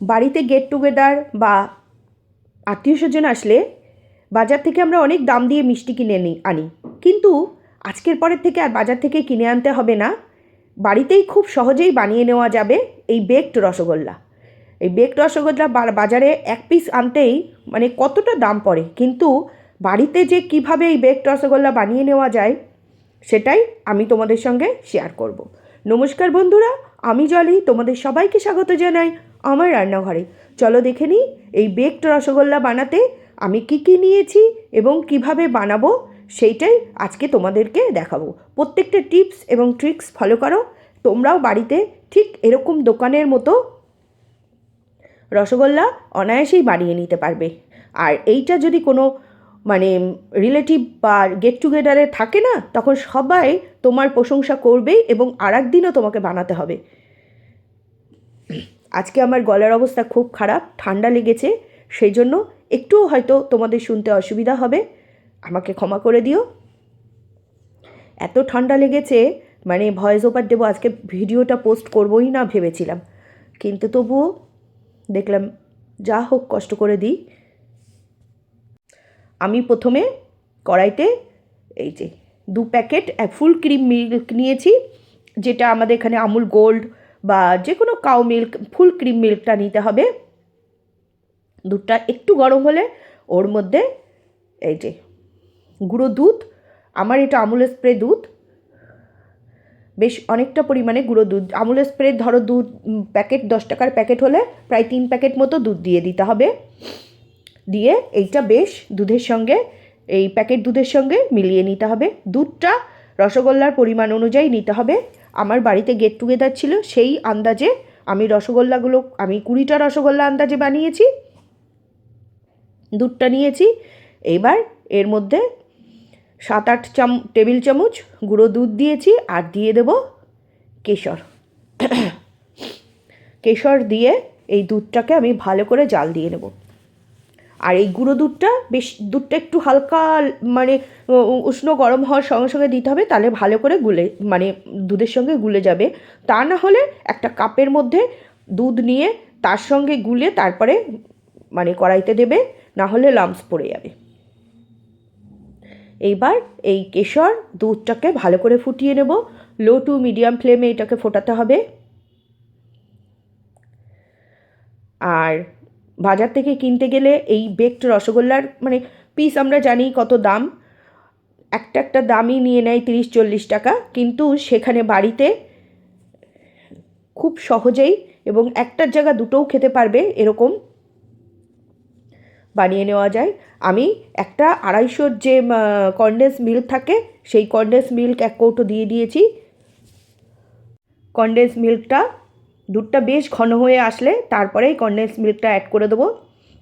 বাড়িতে get together বা আত্মীয় স্বজন আসলে বাজার থেকে আমরা অনেক দাম দিয়ে মিষ্টি কিনে নিই আনি। কিন্তু আজকের পরের থেকে আর বাজার থেকে কিনে আনতে হবে না। বাড়িতেই খুব সহজেই বানিয়ে নেওয়া যাবে এই বেকড রসগোল্লা। এই বেকড রসগোল্লা বাজারে এক পিস আনতেই মানে কতটা দাম পড়ে? কিন্তু বাড়িতে যে কীভাবে এই বেকড রসগোল্লা বানিয়ে নেওয়া যায়, সেটাই আমি তোমাদের সঙ্গে শেয়ার করব। নমস্কার বন্ধুরা, আমি জলি, তোমাদের সবাইকে স্বাগত জানাই। আমার রান্নাঘরে। চলো দেখে নিই, এই বেকড রসগোল্লা বানাতে আমি কি কি নিয়েছি এবং কীভাবে বানাবো, সেইটাই আজকে তোমাদেরকে দেখাবো। প্রত্যেকটা টিপস এবং ট্রিক্স ফলো করো, তোমরাও বাড়িতে ঠিক এরকম দোকানের মতো রসগোল্লা অনায়াসেই বানিয়ে নিতে পারবে। আর এইটা যদি কোনো মানে রিলেটিভ বা গেট টুগেদারে থাকে না, তখন সবাই তোমার প্রশংসা করবেই এবং আর দিনও তোমাকে বানাতে হবে। আজকে আমার গলার অবস্থা খুব খারাপ, ঠান্ডা লেগেছে, সেই জন্য একটুও হয়তো তোমাদের শুনতে অসুবিধা হবে। আমাকে ক্ষমা করে দিও। এত ঠান্ডা লেগেছে মানে ভয়েস ওভার দেবো, আজকে ভিডিওটা পোস্ট করবোই না ভেবেছিলাম। কিন্তু তবুও দেখলাম, যা হোক কষ্ট করে দিই। আমি প্রথমে কড়াইতে এই যে দু প্যাকেট ফুল ক্রিম মিল্ক নিয়েছি, যেটা আমাদের এখানে আমুল গোল্ড বা যে কোনো কাউ মিল্ক ফুল ক্রিম মিল্কটা নিতে হবে। দুধটা একটু গরম হলে ওর মধ্যে এই যে গুঁড়ো দুধ, আমার এটা আমুল স্প্রে দুধ। বেশ অনেকটা পরিমাণে গুঁড়ো দুধ, আমুল স্প্রে ধরো দুধ প্যাকেট দশ টাকার প্যাকেট হলে প্রায় তিন প্যাকেট মতো দুধ দিয়ে দিতে হবে। দিয়ে এইটা বেশ দুধের সঙ্গে, এই প্যাকেট দুধের সঙ্গে মিলিয়ে নিতে হবে। দুধটা রসগোল্লার পরিমাণ অনুযায়ী নিতে হবে। আমার বাড়িতে গেট টুগেদার ছিল, সেই আন্দাজে আমি রসগোল্লাগুলো, আমি কুড়িটা রসগোল্লা আন্দাজে বানিয়েছি, দুধটা নিয়েছি। এইবার এর মধ্যে সাত আট চাম, টেবিল চামচ গুঁড়ো দুধ দিয়েছি আর দিয়ে দেব কেশর। কেশর দিয়ে এই দুধটাকে আমি ভালো করে জাল দিয়ে নেব। আর এই গুঁড়ো দুধটা বেশ, দুধটা একটু হালকা মানে উষ্ণ গরম হওয়ার সঙ্গে সঙ্গে দিতে হবে, তাহলে ভালো করে গুলে মানে দুধের সঙ্গে গুলে যাবে। তা না হলে একটা কাপের মধ্যে দুধ নিয়ে তার সঙ্গে গুলে তারপরে মানে কড়াইতে দেবে, না হলে লাম্পস পড়ে যাবে। এইবার এই কেশর দুধটাকে ভালো করে ফুটিয়ে নেব। লো টু মিডিয়াম ফ্লেমে এটাকে ফোটাতে হবে। আর বাজার থেকে কিনতে গেলে এই বেকড রসগোল্লার মানে পিস আমরা জানি কত দাম। একটা একটা দামই নিয়ে নেয় তিরিশ চল্লিশ টাকা, কিন্তু সেখানে বাড়িতে খুব সহজেই এবং একটার জায়গা দুটোও খেতে পারবে এরকম বানিয়ে নেওয়া যায়। আমি একটা আড়াইশোর যে কন্ডেন্স মিল্ক থাকে, সেই কন্ডেন্স মিল্ক এক কৌটো দিয়ে দিয়েছি। কন্ডেন্স মিল্কটা দুধটা বেশ ঘন হয়ে আসলে তারপরেই কন্ডেন্স মিল্কটা অ্যাড করে দেবো।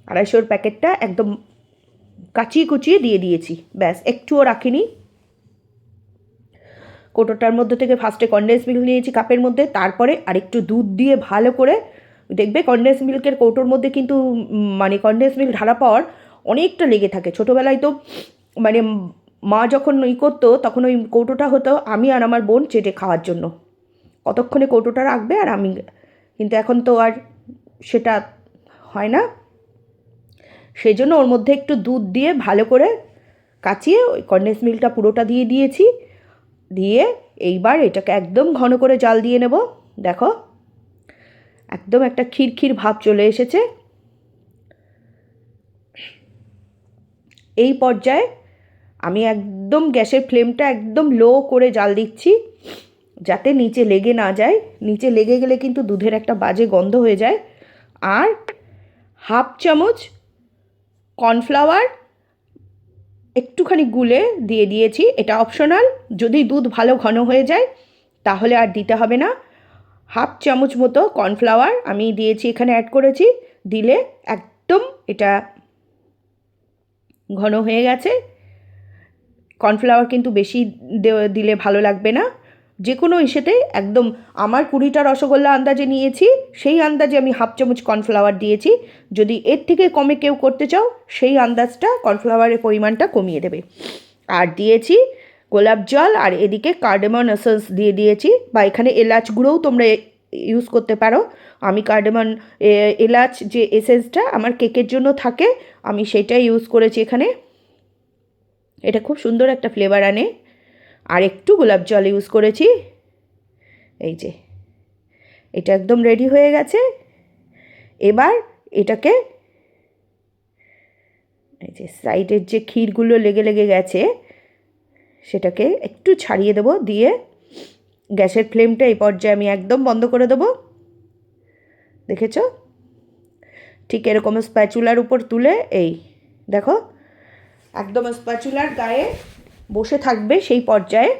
আড়াইশোর প্যাকেটটা একদম কাচিয়ে কুচিয়ে দিয়ে দিয়েছি। ব্যাস, একটুও রাখিনি। কোটোটার মধ্যে থেকে ফার্স্টে কন্ডেন্স মিল্ক নিয়েছি কাপের মধ্যে, তারপরে আরেকটু দুধ দিয়ে ভালো করে দেখবে কন্ডেন্স মিল্কের কৌটোর মধ্যে কিন্তু মানে কন্ডেন্স মিল্ক ঢালা পাওয়ার অনেকটা লেগে থাকে। ছোটোবেলায় তো মানে মা যখন ই করতো, তখন ওই কৌটোটা হতো আমি আর আমার বোন চেটে খাওয়ার জন্য। কতক্ষণে কৌটোটা রাখবে আর আমি কিন্তু এখন তো আর সেটা হয় না। সেই জন্য ওর মধ্যে একটু দুধ দিয়ে ভালো করে কাচিয়ে ওই কন্ডেন্স মিল্কটা পুরোটা দিয়ে দিয়েছি। দিয়ে এইবার এটাকে একদম ঘন করে জাল দিয়ে নেব। দেখো, একদম একটা ক্ষীর ভাব চলে এসেছে। এই পর্যায়ে আমি একদম গ্যাসের ফ্লেমটা একদম লো করে জাল দিচ্ছি। যাতে নিচে লেগে না যায়, নিচে লেগে গেলে কিন্তু দুধের একটা বাজে গন্ধ হয়ে যায়। আর হাফ চামচ কর্নফ্লাওয়ার একটুখানি গুলে দিয়ে দিয়েছি, এটা অপশনাল। যদি দুধ ভালো ঘন হয়ে যায়, তাহলে আর দিতে হবে না। হাফ চামচ মতো কর্নফ্লাওয়ার আমি দিয়েছি, এখানে অ্যাড করেছি। দিলে একদম এটা ঘন হয়ে গেছে। কর্নফ্লাওয়ার কিন্তু বেশি দিলে ভালো লাগবে না। যে কোনো ইসেতে একদম আমার কুড়িটা রসগোল্লা আন্দাজে নিয়েছি, সেই আন্দাজে আমি হাফ চামচ কর্নফ্লাওয়ার দিয়েছি। যদি এর থেকে কমে কেউ করতে চাও, সেই আন্দাজটা কর্নফ্লাওয়ারের পরিমাণটা কমিয়ে দেবে। আর দিয়েছি গোলাপ জল, আর এদিকে কার্ডেমন এসেন্স দিয়ে দিয়েছি, বা এখানে এলাচ গুঁড়োও তোমরা ইউজ করতে পারো। আমি কার্ডেমন এলাচ যে এসেন্সটা আমার কেকের জন্য থাকে, আমি সেটাই ইউজ করেছি এখানে। এটা খুব সুন্দর একটা ফ্লেভার আনে। আর একটু গোলাপ জল ইউজ করেছি। এই যে, এটা একদম রেডি হয়ে গেছে। এবার এটাকে, এই যে সাইডের যে ক্ষীরগুলো লেগে লেগে গেছে, সেটাকে একটু ছাড়িয়ে দেবো, দিয়ে গ্যাসের ফ্লেমটা এই পর্যায়ে আমি একদম বন্ধ করে দেবো। দেখেছ? ঠিক এরকম স্প্যাচুলার উপর তুলে, এই দেখো, একদম স্প্যাচুলার গায়ে বসে থাকবে, সেই পর্যায়ে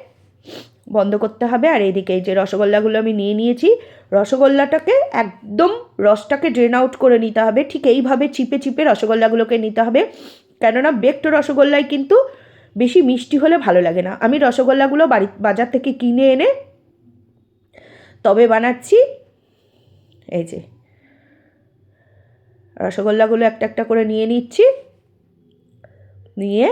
বন্ধ করতে হবে। আর এইদিকে এই যে রসগোল্লাগুলো আমি নিয়ে নিয়েছি, রসগোল্লাটাকে একদম রসটাকে ড্রেন আউট করে নিতে হবে। ঠিক এইভাবে চিপে চিপে রসগোল্লাগুলোকে নিতে হবে। কেননা বেকড রসগোল্লায় কিন্তু বেশি মিষ্টি হলে ভালো লাগে না। আমি রসগোল্লাগুলো বাড়ি, বাজার থেকে কিনে এনে তবে বানাচ্ছি। এই যে রসগোল্লাগুলো একটা একটা করে নিয়ে নিচ্ছি। নিয়ে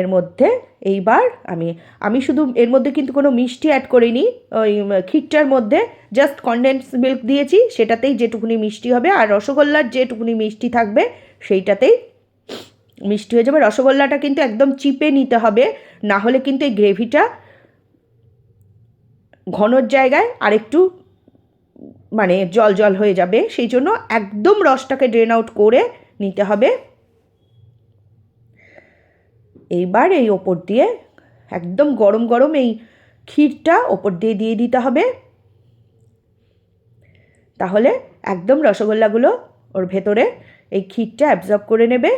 এর মধ্যে এইবার আমি আমি শুধু এর মধ্যে কিন্তু কোনো মিষ্টি অ্যাড করিনি, ওই ক্ষীরটার মধ্যে জাস্ট কনডেন্স মিল্ক দিয়েছি, সেটাতেই যেটুকুনি মিষ্টি হবে আর রসগোল্লার যেটুকুনি মিষ্টি থাকবে, সেইটাতেই মিষ্টি হয়ে যাবে। রসগোল্লাটা কিন্তু একদম চিপে নিতে হবে, না হলে কিন্তু এই গ্রেভিটা ঘনর জায়গায় আরেকটু মানে জল জল হয়ে যাবে, সেই জন্য একদম রসটাকে ড্রেন আউট করে নিতে হবে। এইবার এই ওপর দিয়ে একদম গরম গরম এই ক্ষীরটা ওপর দিয়ে দিয়ে দিতে হবে। তাহলে একদম রসগোল্লাগুলো ওর ভেতরে এই ক্ষীরটা অ্যাবজর্ব করে নেবে।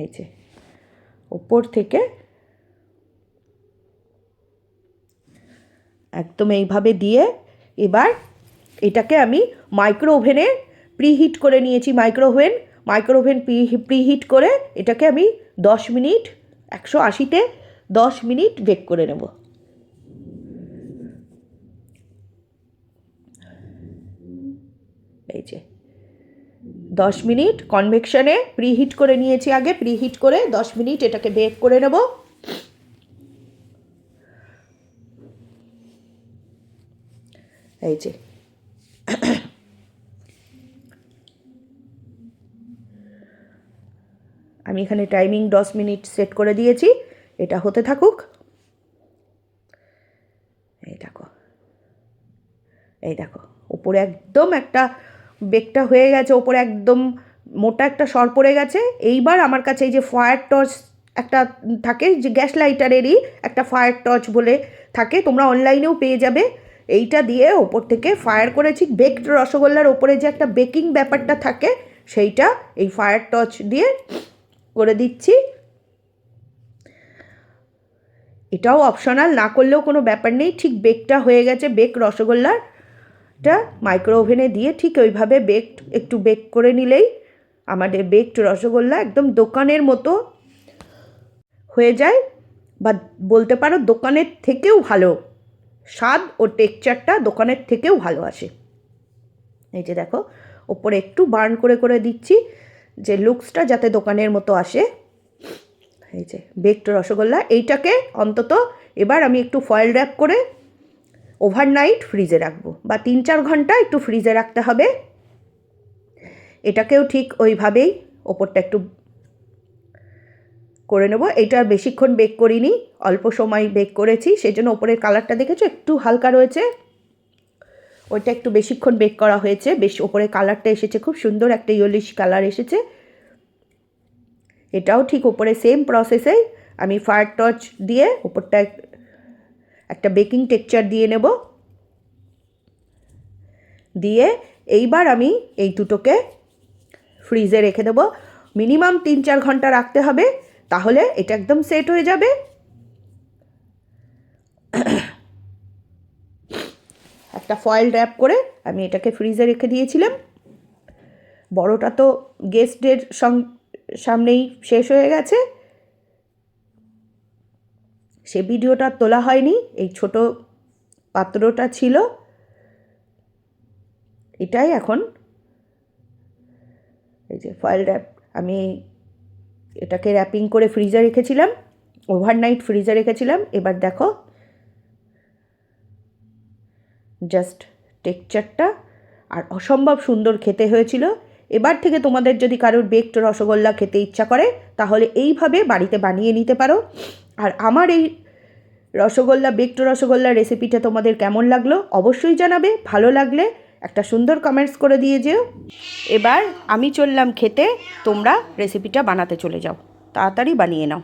এই যে, ওপর থেকে একদম এইভাবে দিয়ে এবার এটাকে আমি মাইক্রো ওভেনে প্রিহিট করে নিয়েছি micro oven micro oven preheat করে এটাকে আমি দশ মিনিট, একশো আশিতে দশ মিনিট বেক করে নেব। এই যে, দশ মিনিট কনভেকশনে প্রিহিট করে নিয়েছি আগে, প্রিহিট করে দশ মিনিট এটাকে বেক করে নেব। এই যে এখানে টাইমিং দশ মিনিট সেট করে দিয়েছি। এটা হতে থাকুক। এই দেখো। এই দেখো। ওপরে একদম একটা বেগটা হয়ে গেছে ওপরে একদম মোটা একটা সর পড়ে গেছে। এইবার আমার কাছে এই যে ফায়ার টর্চ একটা থাকে, যে গ্যাস লাইটারেরই একটা ফায়ার টর্চ বলে থাকে, তোমরা অনলাইনেও পেয়ে যাবে। এইটা দিয়ে ওপর থেকে ফায়ার করেছি। বেকড রসগোল্লার ওপরে যে একটা বেকিং ব্যাপারটা থাকে, সেইটা এই ফায়ার টর্চ দিয়ে করে দিচ্ছি। এটাও অপশনাল না করলেও কোনো ব্যাপার নেই। ঠিক বেকটা হয়ে গেছে বেক রসগোল্লাটা মাইক্রো ওভেনে দিয়ে ঠিক ওইভাবে বেক একটু বেক করে নিলেই আমাদের বেকড রসগোল্লা একদম দোকানের মতো হয়ে যায়। বা বলতে পারো দোকানের থেকেও ভালো। স্বাদ ও টেক্সচারটা দোকানের থেকেও ভালো আসে। এই যে দেখো, ওপরে একটু বার্ন করে করে দিচ্ছি। যে লুকসটা যাতে দোকানের মতো আসে। এই যে বেকড রসগোল্লা, এইটাকে অন্তত এবার আমি একটু ফয়েল র্যাপ করে ওভারনাইট ফ্রিজে রাখব বা তিন চার ঘণ্টা একটু ফ্রিজে রাখতে হবে। এটাকেও ঠিক ওইভাবেই ওপরটা একটু করে নেব। এটা বেশিক্ষণ বেক করিনি, অল্প সময় বেক করেছি সেই জন্য ওপরের কালারটা দেখেছ? একটু হালকা রয়েছে। ওইটা একটু বেশিক্ষণ বেক করা হয়েছে। বেশ ওপরে কালারটা এসেছে, খুব সুন্দর একটা ইয়েলিশ কালার এসেছে। এটাও ঠিক ওপরে সেম প্রসেসেই আমি ফায়ার টর্চ দিয়ে ওপরটা একটা বেকিং টেক্সচার দিয়ে নেব। দিয়ে এইবার আমি এই দুটোকে ফ্রিজে রেখে দেবো। মিনিমাম তিন চার ঘণ্টা রাখতে হবে, তাহলে এটা একদম সেট হয়ে যাবে। একটা ফয়েল র্যাপ করে আমি এটাকে ফ্রিজে রেখে দিয়েছিলাম। বড়টা তো গেস্টদের সামনেই শেষ হয়ে গেছে। সে ভিডিওটা তোলা হয়নি, এই ছোট পাত্রটা ছিল। এটাই এখন। এই যে ফয়েল র্যাপ আমি এটাকে র্যাপিং করে ফ্রিজে রেখেছিলাম ওভারনাইট ফ্রিজে রেখেছিলাম। এবার দেখো জাস্ট টেক্সচারটা আর অসম্ভব সুন্দর খেতে হয়েছিল। এবার থেকে তোমাদের যদি কারোর বেকড রসগোল্লা খেতে ইচ্ছা করে, তাহলে এইভাবে বাড়িতে বানিয়ে নিতে পারো। আর আমার এই রসগোল্লা বেকড রসগোল্লা রেসিপিটা তোমাদের কেমন লাগল অবশ্যই জানাবে। ভালো লাগলে একটা সুন্দর কমেন্টস করে দিয়ে যেও। এবার আমি চললাম খেতে, তোমরা রেসিপিটা বানাতে চলে যাও। তাড়াতাড়ি বানিয়ে নাও।